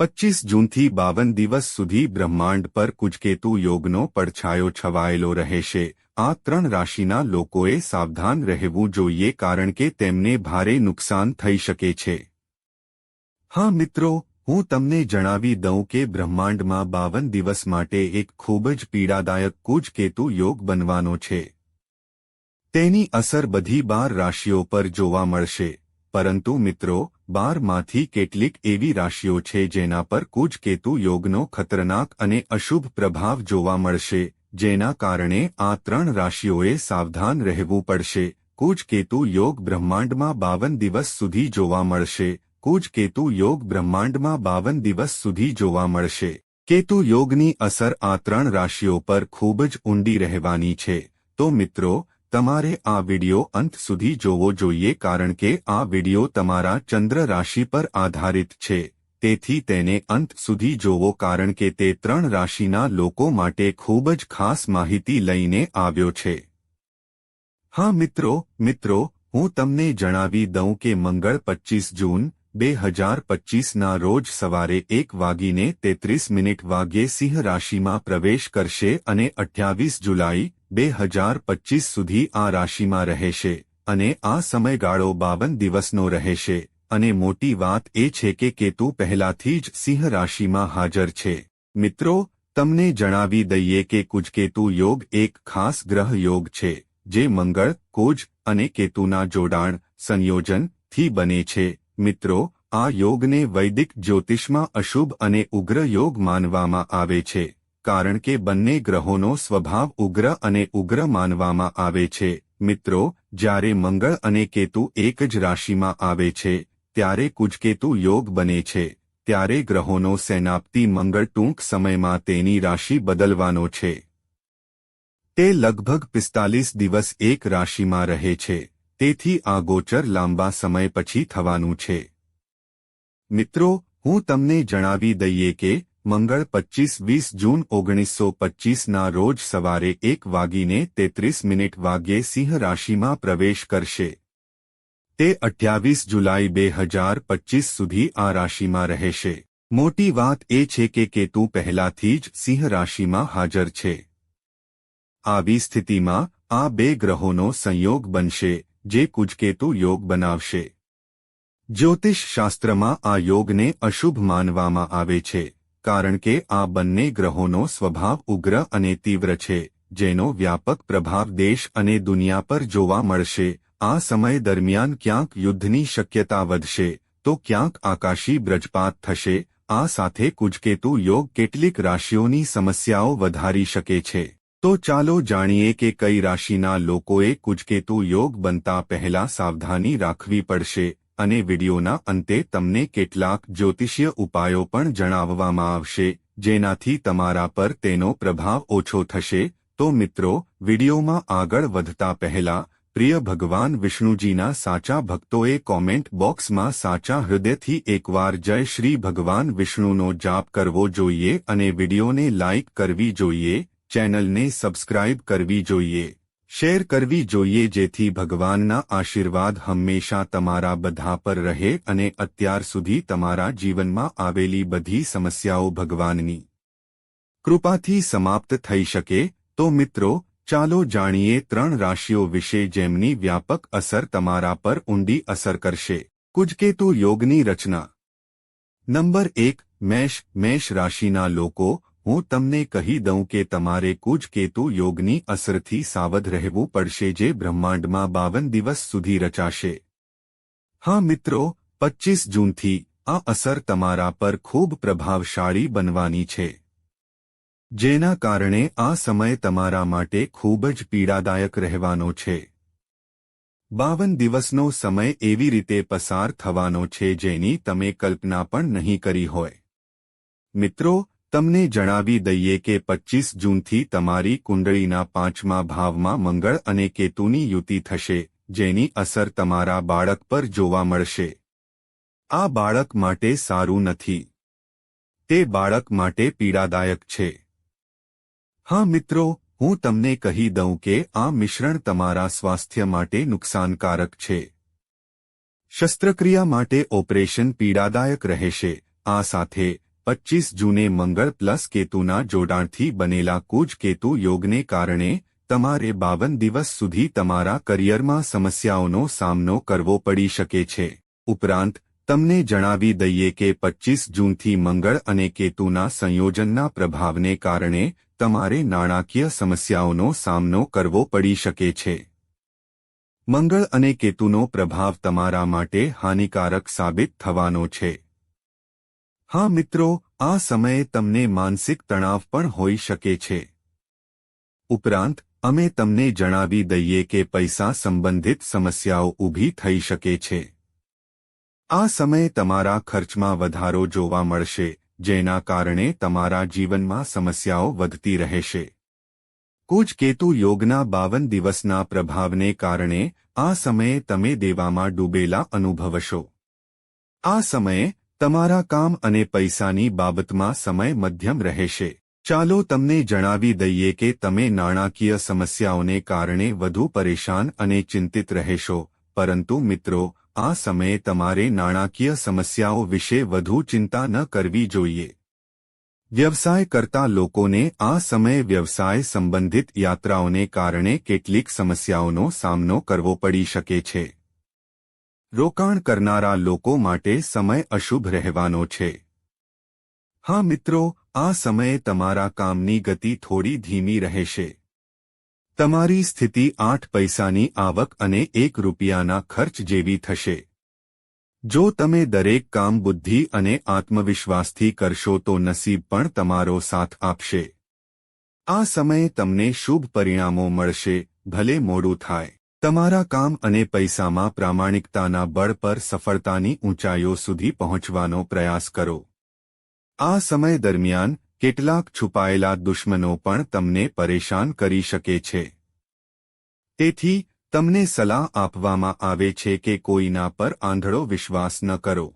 પચીસ જૂનથી બાવન દિવસ સુધી બ્રહ્માંડ પર કુજકેતુ યોગનો પડછાયો છવાયેલો રહેશે. આ ત્રણ રાશિના લોકોએ સાવધાન રહેવું જોઈએ કારણ કે તેમને ભારે નુકસાન થઈ શકે છે. હા મિત્રો, હું તમને જણાવી દઉં કે બ્રહ્માંડમાં બાવન દિવસ માટે એક ખૂબ જ પીડાદાયક કુજકેતુ યોગ બનવાનો છે. તેની અસર બધી બાર રાશિઓ પર જોવા મળશે. પરંતુ મિત્રો બારમાંથી કેટલીક એવી રાશિઓ છે જેના પર કુજકેતુ યોગનો ખતરનાક અને અશુભ પ્રભાવ જોવા મળશે, જેના કારણે આ ત્રણ રાશિઓએ સાવધાન રહેવું પડશે. કુજકેતુ યોગ બ્રહ્માંડમાં બાવન દિવસ સુધી જોવા મળશે કુજકેતુ યોગ બ્રહ્માંડમાં બાવન દિવસ સુધી જોવા મળશે. કેતુ યોગની અસર આ ત્રણ રાશિઓ પર ખૂબ જ ઊંડી રહેવાની છે. તો મિત્રો તમારે આ વિડિયો અંત સુધી જોવો જોઈએ કારણ કે આ વિડિયો તમારા ચંદ્ર રાશિ પર આધારિત છે. તેથી તેને અંત સુધી જોવો કારણ કે તે ત્રણ રાશિના લોકો માટે ખૂબ જ ખાસ માહિતી લઈને આવ્યો છે. હા મિત્રો મિત્રો, હું તમને જણાવી દઉં કે મંગળ પચીસ જૂન, બે હજાર પચીસના રોજ સવારે એક વાગીને તેત્રીસ મિનિટ વાગ્યે સિંહ રાશિમાં પ્રવેશ કરશે અને અઠ્યાવીસ જુલાઈ બે હજાર પચીસ સુધી આ રાશિમાં રહેશે અને આ સમયગાળો બાવન દિવસનો રહેશે. અને મોટી વાત એ છે કે કેતુ પહેલાથી જ સિંહ રાશિમાં હાજર છે. મિત્રો, તમને જણાવી દઈએ કે કુજકેતુ યોગ એક ખાસ ગ્રહ યોગ છે, જે મંગળ, કુજ અને કેતુના જોડાણ સંયોજનથી બને છે. મિત્રો, આ યોગને વૈદિક જ્યોતિષમાં અશુભ અને ઉગ્ર યોગ માનવામાં આવે છે. કારણ કે બંને ગ્રહોનો સ્વભાવ ઉગ્ર અને ઉગ્ર માનવામાં આવે છે. મિત્રો, જ્યારે મંગળ અને કેતુ એક જ રાશિમાં આવે છે, ત્યારે કુજકેતુ યોગ બને છે. ત્યારે ગ્રહોનો સેનાપતિ મંગળ ટૂંક સમયમાં તેની રાશિ બદલવાનો છે. તે લગભગ પિસ્તાલીસ દિવસ એક રાશિમાં રહે છે. તેથી આ ગોચર લાંબા સમય પછી થવાનું છે. મિત્રો, હું તમને જણાવી દઈએ કે મંગળ પચીસ વીસ જૂન ઓગણીસો પચીસના રોજ સવારે એક વાગીને તેત્રીસ મિનિટ વાગ્યે સિંહ રાશિમાં પ્રવેશ કરશે. તે અઠ્યાવીસ જુલાઈ બે હજાર પચીસ સુધી આ રાશિમાં રહેશે. મોટી વાત એ છે કે કેતુ પહેલાથી જ સિંહ રાશિમાં હાજર છે. આવી સ્થિતિમાં આ બે ગ્રહોનો સંયોગ બનશે, જે કુજકેતુ યોગ બનાવશે. જ્યોતિષ શાસ્ત્રમાં આ યોગને અશુભ માનવામાં આવે છે. કારણ કે આ બંને ગ્રહોનો સ્વભાવ ઉગ્ર અને તીવ્ર છે, જેનો વ્યાપક પ્રભાવ દેશ અને દુનિયા પર જોવા મળશે. આ સમય દરમિયાન ક્યાંક યુદ્ધની શક્યતા વધશે, તો ક્યાંક આકાશી બ્રજપાત થશે. આ સાથે કુજકેતુ યોગ કેટલીક રાશિઓની સમસ્યાઓ વધારી શકે છે. તો ચાલો જાણીએ કે કઈ રાશિના લોકોએ કુજકેતુ યોગ બનતા પહેલા સાવધાની રાખવી પડશે. અને વિડિયોના અંતે તમને કેટલાક જ્યોતિષીય ઉપાયો પણ જણાવવામાં આવશે, જેનાથી તમારા પર તેનો પ્રભાવ ઓછો થશે. તો મિત્રો, વિડિયોમાં આગળ વધતા પહેલા, પ્રિય ભગવાન વિષ્ણુજીના સાચા ભક્તોએ કોમેન્ટ બોક્સમાં સાચા હૃદયથી એકવાર જય શ્રી ભગવાન વિષ્ણુનો જાપ કરવો જોઈએ અને વિડિયોને લાઇક કરવી જોઈએ, ચેનલને સબસ્ક્રાઇબ કરવી જોઈએ. શેર કરવી જોઈએ જેથી ભગવાનના આશીર્વાદ હંમેશા તમારા બધા પર રહે અને અત્યાર સુધી તમારા જીવનમાં આવેલી બધી સમસ્યાઓ ભગવાનની કૃપાથી સમાપ્ત થઈ શકે. તો મિત્રો, ચાલો જાણીએ ત્રણ રાશિઓ વિશે જેમની વ્યાપક અસર તમારા પર ઊંડી અસર કરશે. કુજકેતુ યોગની રચના. નંબર એક, મેષ મેષ રાશિના લોકો હું તમને કહી દઉં કે તમારે કુજ કેતુ યોગની અસરથી સાવધ રહેવું પડશે જે બ્રહ્માંડમાં બાવન દિવસ સુધી રચાશે. હા મિત્રો, પચ્ચીસ જૂનથી આ અસર તમારા પર ખૂબ પ્રભાવશાળી બનવાની છે. જેના કારણે આ સમય તમારા માટે ખૂબ જ પીડાદાયક રહેવાનો છે. બાવન દિવસનો સમય એવી રીતે પસાર થવાનો છે જેની તમે કલ્પના પણ નહીં કરી હોય. મિત્રો તમને જણાવી દઈએ કે પચ્ચીસ જૂનથી તમારી કુંડળીના પાંચમા ભાવમાં મંગળ અને કેતુની યુતિ થશે, જેની અસર તમારા બાળક પર જોવા મળશે. આ બાળક માટે સારું નથી. તે બાળક માટે પીડાદાયક છે. હા મિત્રો, હું તમને કહી દઉં કે આ મિશ્રણ તમારા સ્વાસ્થ્ય માટે નુકસાનકારક છે. શસ્ત્રક્રિયા માટે ઓપરેશન પીડાદાયક રહેશે, આ સાથે પચીસ જૂને મંગળ પ્લસ કેતુના જોડાણથી બનેલા કુજ કેતુ યોગને કારણે તમારે બાવન દિવસ સુધી તમારા કરિયરમાં સમસ્યાઓનો સામનો કરવો પડી શકે છે. ઉપરાંત, તમને જણાવી દઈએ કે પચીસ જૂનથી મંગળ અને કેતુના સંયોજનના પ્રભાવને કારણે તમારે નાણાકીય સમસ્યાઓનો સામનો કરવો પડી શકે છે. મંગળ અને કેતુનો પ્રભાવ તમારા માટે હાનિકારક સાબિત થવાનો છે. હા મિત્રો, આ સમયે તમને માનસિક તણાવ પણ હોઈ શકે છે. ઉપરાંત, અમે તમને જણાવી દઈએ કે પૈસા સંબંધિત સમસ્યાઓ ઊભી થઈ શકે છે. આ સમયે તમારા ખર્ચમાં વધારો જોવા મળશે, જેના કારણે તમારા જીવનમાં સમસ્યાઓ વધતી રહેશે. કુજ કેતુ યોગના બાવન દિવસના પ્રભાવને કારણે આ સમયે તમે દેવામાં ડૂબેલા અનુભવશો. આ સમયે તમારા કામ અને પૈસાની બાબતમાં સમય મધ્યમ રહેશે. ચાલો તમને જણાવી દઈએ કે તમે નાણાકીય સમસ્યાઓને કારણે વધુ પરેશાન અને ચિંતિત રહેશો. પરંતુ મિત્રો, આ સમયે તમારે નાણાકીય સમસ્યાઓ વિશે વધુ ચિંતા ન કરવી જોઈએ. વ્યવસાય કરતા લોકોને આ સમયે વ્યવસાય સંબંધિત યાત્રાઓને કારણે કેટલીક સમસ્યાઓનો સામનો કરવો પડી શકે છે. રોકાણ કરનારા લોકો માટે સમય અશુભ રહેવાનો છે. હા મિત્રો, આ સમયે તમારા કામની ગતિ થોડી ધીમી રહેશે. તમારી સ્થિતિ આઠ પૈસાની આવક અને એક રૂપિયાના ખર્ચ જેવી થશે. જો તમે દરેક કામ બુદ્ધિ અને આત્મવિશ્વાસથી કરશો તો નસીબ પણ તમારો સાથ આપશે. આ સમયે તમને શુભ પરિણામો મળશે, ભલે મોડું થાય. તમારા કામ અને પૈસામાં પ્રામાણિકતાના બળ પર સફળતાની ઊંચાઈઓ સુધી પહોંચવાનો પ્રયાસ કરો. આ સમય દરમિયાન કેટલાક છુપાયેલા દુશ્મનો પણ તમને પરેશાન કરી શકે છે. તેથી, તમને સલાહ આપવામાં આવે છે કે કોઈના પર આંધળો વિશ્વાસ ન કરો.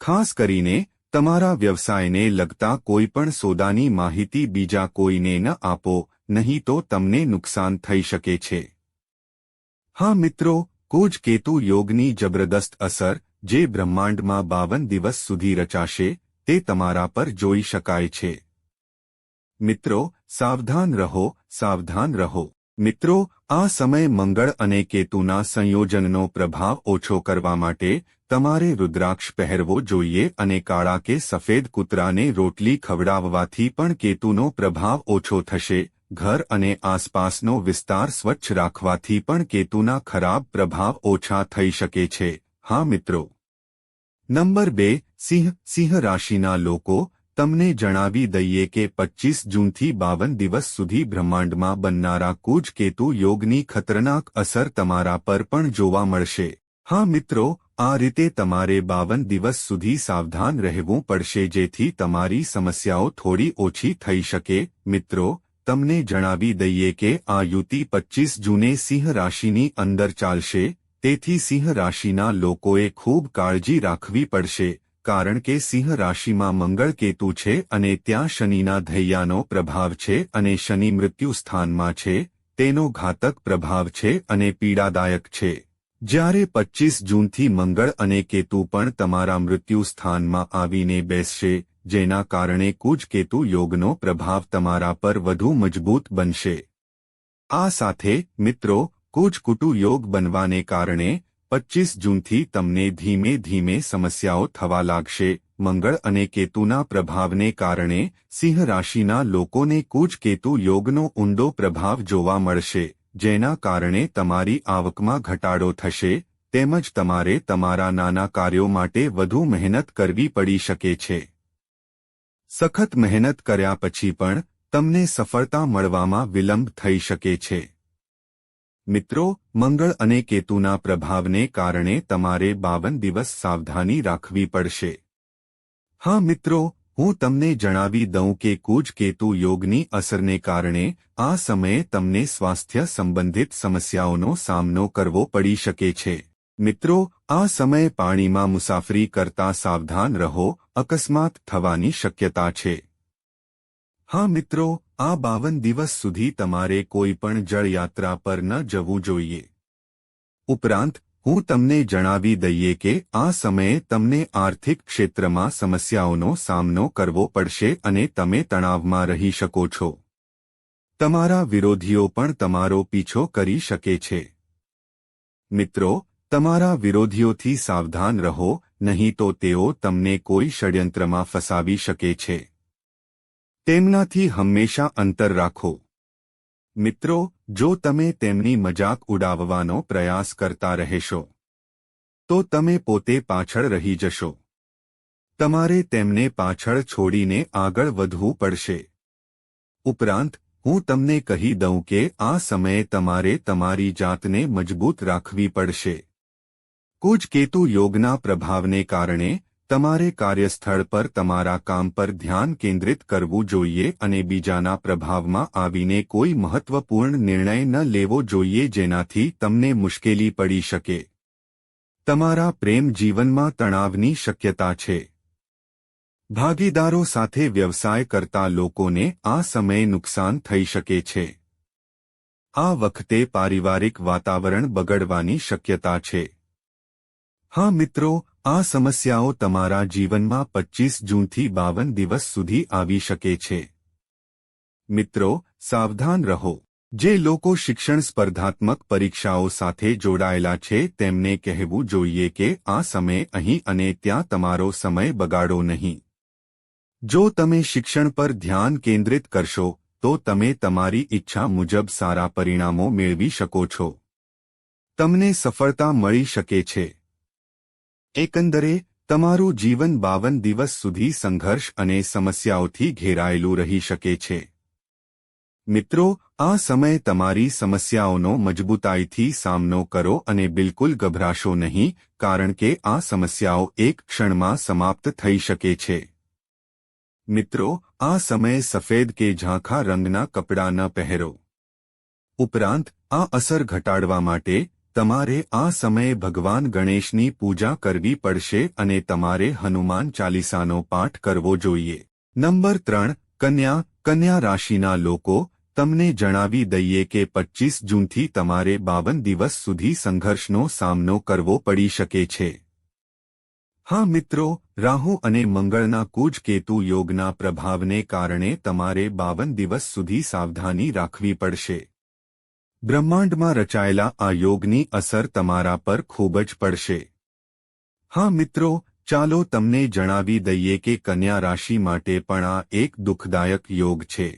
ખાસ કરીને, તમારા વ્યવસાયને લગતા કોઈપણ સોદાની માહિતી બીજા કોઈને ન આપો, નહીં તો તમને નુકસાન થઈ શકે છે. હા મિત્રો, કોજ કેતુ યોગની જબરદસ્ત અસર જે બ્રહ્માંડમાં બાવન દિવસ સુધી રચાશે, તે તમારા પર જોઈ શકાય છે. મિત્રો, સાવધાન રહો સાવધાન રહો. મિત્રો, આ સમય મંગળ અને કેતુના સંયોજનનો પ્રભાવ ઓછો કરવા માટે તમારે રુદ્રાક્ષ પહેરવો જોઈએ અને કાળા કે સફેદ કૂતરાને રોટલી ખવડાવવાથી પણ કેતુનો પ્રભાવ ઓછો થશે. ઘર અને આસપાસનો વિસ્તાર સ્વચ્છ રાખવાથી પણ કેતુના ખરાબ પ્રભાવ ઓછા થઈ શકે છે. હા, મિત્રો. નંબર બે, સિંહ. સિંહ રાશિના લોકો, તમને જણાવી દઈએ કે પચ્ચીસ જૂનથી બાવન દિવસ સુધી બ્રહ્માંડમાં બનનારા કૂજ કેતુ યોગની ખતરનાક અસર તમારા પર પણ જોવા મળશે. હા, મિત્રો, આ રીતે તમારે બાવન દિવસ સુધી સાવધાન રહેવું પડશે જેથી તમારી સમસ્યાઓ થોડી ઓછી થઈ શકે. મિત્રો તમને જણાવી દઈએ કે આ યુતિ પચ્ચીસ જૂને સિંહ રાશિની અંદર ચાલશે, તેથી સિંહ રાશિના લોકોએ ખૂબ કાળજી રાખવી પડશે, કારણ કે સિંહ રાશિમાં મંગળ કેતુ છે અને ત્યાં શનિના ધૈયાનો પ્રભાવ છે અને શનિ મૃત્યુ સ્થાનમાં છે, તેનો ઘાતક પ્રભાવ છે અને પીડાદાયક છે. જ્યારે પચ્ચીસ જૂનથી મંગળ અને કેતુ પણ તમારા મૃત્યુ સ્થાનમાં આવીને બેસશે જેના કારણે કુજકેતુ યોગનો પ્રભાવ તમારા પર વધુ મજબૂત બનશે. આ સાથે, મિત્રો કુજકુટુ યોગ બનવાને કારણે, પચ્ચીસ જૂનથી તમને ધીમે ધીમે સમસ્યાઓ થવા લાગશે. મંગળ અને કેતુના પ્રભાવને કારણે, સિંહ રાશિના લોકોને કુજકેતુ યોગનો ઊંડો પ્રભાવ જોવા મળશે, જેના કારણે તમારી આવકમાં ઘટાડો થશે, તેમજ તમારે તમારા નાના કાર્યો માટે વધુ મહેનત કરવી પડી શકે છે. સખત મહેનત કર્યા પછી પણ તમને સફળતા મળવામાં વિલંબ થઈ શકે છે. મિત્રો, મંગળ અને કેતુના પ્રભાવને કારણે તમારે બાવન દિવસ સાવધાની રાખવી પડશે. હા મિત્રો, હું તમને જણાવી દઉં કે કૂજ કેતુ યોગની અસરને કારણે આ સમયે તમને સ્વાસ્થ્ય સંબંધિત સમસ્યાઓનો સામનો કરવો પડી શકે છે. મિત્રો આ સમયે પાણીમાં મુસાફરી કરતા સાવધાન રહો, અકસ્માત થવાની શક્યતા છે. હા મિત્રો, આ બાવન દિવસ સુધી તમારે કોઈ પણ જળયાત્રા પર ન જવું જોઈએ. ઉપરાંત, હું તમને જણાવી દઈએ કે આ સમયે તમને આર્થિક ક્ષેત્રમાં સમસ્યાઓનો સામનો કરવો પડશે અને તમે તણાવમાં રહી શકો છો. તમારા વિરોધીઓ પણ તમારો પીછો કરી શકે છે. મિત્રો તમારા વિરોધીઓથી સાવધાન રહો, નહીં તો તેઓ તમને કોઈ ષડયંત્રમાં ફસાવી શકે છે. તેમનાથી હંમેશા અંતર રાખો. મિત્રો, જો તમે તેમની મજાક ઉડાવવાનો પ્રયાસ કરતા રહેશો, તો તમે પોતે પાછળ રહી જશો. તમારે તેમને પાછળ છોડીને આગળ વધવું પડશે. ઉપરાંત, હું તમને કહી દઉં કે આ સમયે તમારે તમારી જાતને મજબૂત રાખવી પડશે. કુજ કેતુ યોગના પ્રભાવને કારણે તમારે કાર્યસ્થળ પર તમારા કામ પર ધ્યાન કેન્દ્રિત કરવું જોઈએ અને બીજાના પ્રભાવમાં આવીને કોઈ મહત્વપૂર્ણ નિર્ણય ન લેવો જોઈએ જેનાથી તમને મુશ્કેલી પડી શકે. તમારા પ્રેમ જીવનમાં તણાવની શક્યતા છે. ભાગીદારો સાથે વ્યવસાય કરતા લોકોને આ સમયે નુકસાન થઈ શકે છે. આ વખતે પારિવારિક વાતાવરણ બગડવાની શક્યતા છે. હા મિત્રો, આ સમસ્યાઓ તમારા જીવનમાં પચ્ચીસ જૂનથી બાવન દિવસ સુધી આવી શકે છે. મિત્રો, સાવધાન રહો. જે લોકો શિક્ષણ સ્પર્ધાત્મક પરીક્ષાઓ સાથે જોડાયેલા છે, તેમને કહેવું જોઈએ કે આ સમય અહીં અને ત્યાં તમારો સમય બગાડો નહીં. જો તમે શિક્ષણ પર ધ્યાન કેન્દ્રિત કરશો, તો તમે તમારી ઈચ્છા મુજબ સારા પરિણામો મેળવી શકો છો. તમને સફળતા મળી શકે છે. એકંદરે, તમારું જીવન બાવન દિવસ સુધી સંઘર્ષ અને સમસ્યાઓથી ઘેરાયેલું રહી શકે છે. મિત્રો, આ સમય તમારી સમસ્યાઓનો મજબૂતાઈથી સામનો કરો અને બિલકુલ ગભરાશો નહીં, કારણ કે આ સમસ્યાઓ એક ક્ષણમાં સમાપ્ત થઈ શકે છે. મિત્રો, આ સમયે સફેદ કે ઝાંખા રંગના કપડાં ન પહેરો. ઉપરાંત, આ અસર ઘટાડવા માટે તમારે આ સમયે ભગવાન ગણેશની પૂજા કરવી પડશે અને તમારે હનુમાન ચાલીસાનો પાઠ કરવો જોઈએ. નંબર ત્રણ, કન્યા કન્યા રાશિના લોકો, તમને જણાવી દઈએ કે પચ્ચીસ જૂનથી તમારે બાવન દિવસ સુધી સંઘર્ષનો સામનો કરવો પડી શકે છે. હા મિત્રો, રાહુ અને મંગળના કુજ કેતુ યોગના પ્રભાવને કારણે તમારે બાવન દિવસ સુધી સાવધાની રાખવી પડશે. બ્રહ્માંડમાં રચાયેલા આ યોગની અસર તમારા પર ખૂબ જ પડશે. હા મિત્રો, ચાલો તમને જણાવી દઈએ કે કન્યા રાશિ માટે પણ આ એક દુઃખદાયક યોગ છે.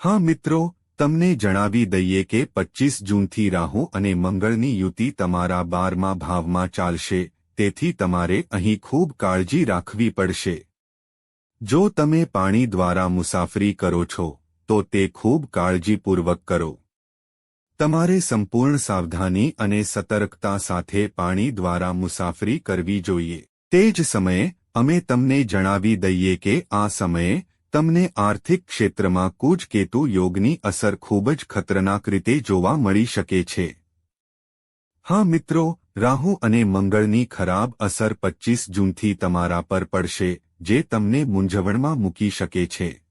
હા મિત્રો, તમને જણાવી દઈએ કે પચ્ચીસ જૂનથી રાહુ અને મંગળની યુતિ તમારા બારમા ભાવમાં ચાલશે, તેથી તમારે અહીં ખૂબ કાળજી રાખવી પડશે. જો તમે પાણી દ્વારા મુસાફરી કરો છો, તો તે ખૂબ કાળજીપૂર્વક કરો. તમારે સંપૂર્ણ સાવધાની અને સતર્કતા સાથે પાણી દ્વારા મુસાફરી કરવી જોઈએ. તે જ સમયે, અમે તમને જણાવી દઈએ કે આ સમયે, તમને આર્થિક ક્ષેત્રમાં કૂજકેતુ યોગની અસર ખૂબ જ ખતરનાક રીતે જોવા મળી શકે છે. હા મિત્રો, રાહુ અને મંગળની ખરાબ અસર પચ્ચીસ જૂનથી તમારા પર પડશે, જે તમને મૂંઝવણમાં મૂકી શકે છે.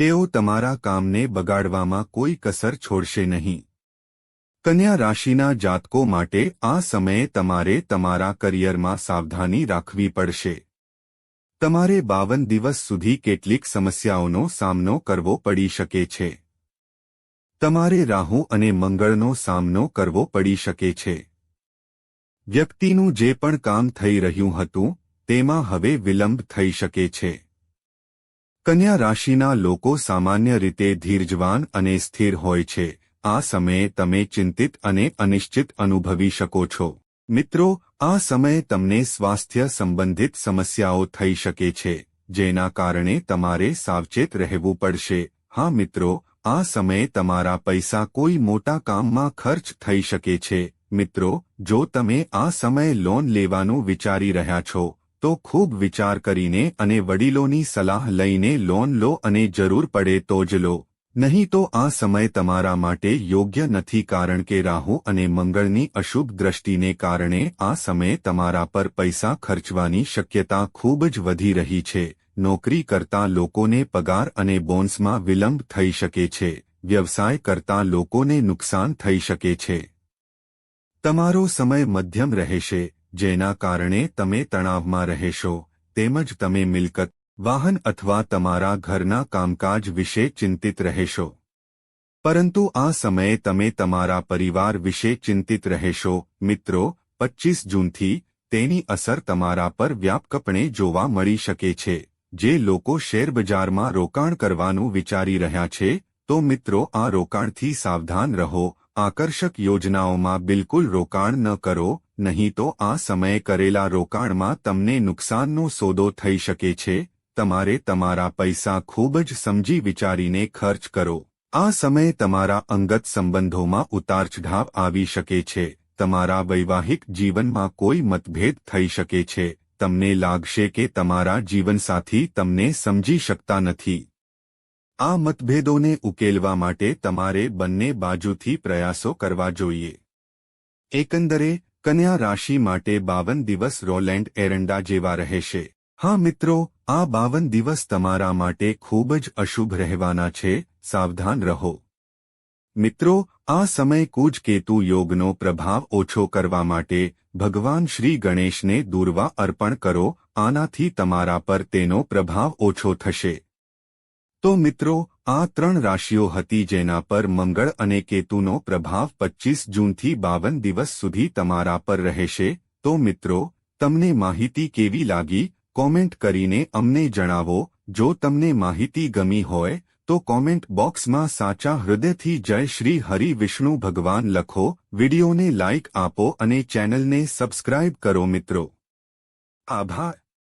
તેઓ તમારા કામને બગાડવામાં કોઈ કસર છોડશે નહીં. કન્યા રાશિના જાતકો માટે આ સમયે તમારે તમારા કરિયરમાં સાવધાની રાખવી પડશે. તમારે બાવન દિવસ સુધી કેટલીક સમસ્યાઓનો સામનો કરવો પડી શકે છે. તમારે રાહુ અને મંગળનો સામનો કરવો પડી શકે છે. વ્યક્તિનું જે પણ કામ થઈ રહ્યું હતું, તેમાં હવે વિલંબ થઈ શકે છે. કન્યા રાશિના લોકો સામાન્ય રીતે ધીરજવાન અને સ્થિર હોય છે. આ સમયે તમે ચિંતિત અને અનિશ્ચિત અનુભવી શકો છો. મિત્રો, આ સમયે તમને સ્વાસ્થ્ય સંબંધિત સમસ્યાઓ થઈ શકે છે, જેના કારણે તમારે સાવચેત રહેવું પડશે. હા, મિત્રો, આ સમયે તમારા પૈસા કોઈ મોટા કામમાં ખર્ચ થઈ શકે છે. મિત્રો, જો તમે આ સમયે લોન લેવાનું વિચારી રહ્યા છો તો ખૂબ વિચાર કરીને અને વડીલોની સલાહ લઈને લોન લો અને જરૂર પડે તો જ લો. નહીં તો આ સમય તમારા માટે યોગ્ય નથી કારણ કે રાહુ અને મંગળની અશુભ દ્રષ્ટિને કારણે આ સમયે તમારા પર પૈસા ખર્ચવાની શક્યતા ખૂબ જ વધી રહી છે. નોકરી કરતા લોકોને પગાર અને બોન્સમાં વિલંબ થઈ શકે છે. વ્યવસાય કરતા લોકોને નુકસાન થઈ શકે છે. તમારો સમય મધ્યમ રહેશે. જેના કારણે તમે તણાવમાં રહેશો, તેમજ તમે મિલકત, વાહન અથવા તમારા ઘરના કામકાજ વિશે ચિંતિત રહેશો. પરંતુ આ સમયે તમે તમારા પરિવાર વિશે ચિંતિત રહેશો. મિત્રો, પચ્ચીસ જૂનથી તેની અસર તમારા પર વ્યાપકપણે જોવા મળી શકે છે. જે લોકો શેરબજારમાં રોકાણ કરવાનું વિચારી રહ્યા છે, તો મિત્રો, આ રોકાણથી સાવધાન રહો. આકર્ષક યોજનાઓમાં બિલકુલ રોકાણ ન કરો, નહીં તો આ સમયે કરેલા રોકાણમાં તમને નુકસાનનો સોદો થઈ શકે છે, તમારે તમારા પૈસા ખૂબ જ સમજી વિચારીને ખર્ચ કરો. આ સમયે તમારા અંગત સંબંધોમાં ઉતારચઢાવ આવી શકે છે, તમારા વૈવાહિક જીવનમાં કોઈ મતભેદ થઈ શકે છે, તમને લાગશે કે તમારા જીવનસાથી તમને સમજી શકતા નથી. આ મતભેદોને ઉકેલવા માટે તમારે બંને બાજુથી પ્રયાસો કરવા જોઈએ. એકંદરે, કન્યા રાશિ માટે બાવન દિવસ રોલેન્ડ એરંડા જેવા રહેશે. હા મિત્રો, આ બાવન દિવસ તમારા માટે ખૂબ જ અશુભ રહેવાના છે, સાવધાન રહો. મિત્રો, આ સમય કૂજ કેતુ યોગનો પ્રભાવ ઓછો કરવા માટે ભગવાન શ્રી ગણેશને દૂરવા અર્પણ કરો, આનાથી તમારા પર તેનો પ્રભાવ ઓછો થશે. તો મિત્રો, આ ત્રણ રાશિઓ હતી જેના પર મંગળ અને કેતુનો પ્રભાવ પચ્ચીસ જૂનથી બાવન દિવસ સુધી તમારા પર રહેશે. તો મિત્રો, તમને માહિતી કેવી લાગી? કોમેન્ટ કરીને અમને જણાવો. જો તમને માહિતી ગમી હોય, તો કોમેન્ટ બોક્સમાં સાચા હૃદયથી જય શ્રી હરિ વિષ્ણુ ભગવાન લખો. વિડીયોને લાઇક આપો અને ચેનલને સબસ્ક્રાઇબ કરો મિત્રો. આભાર.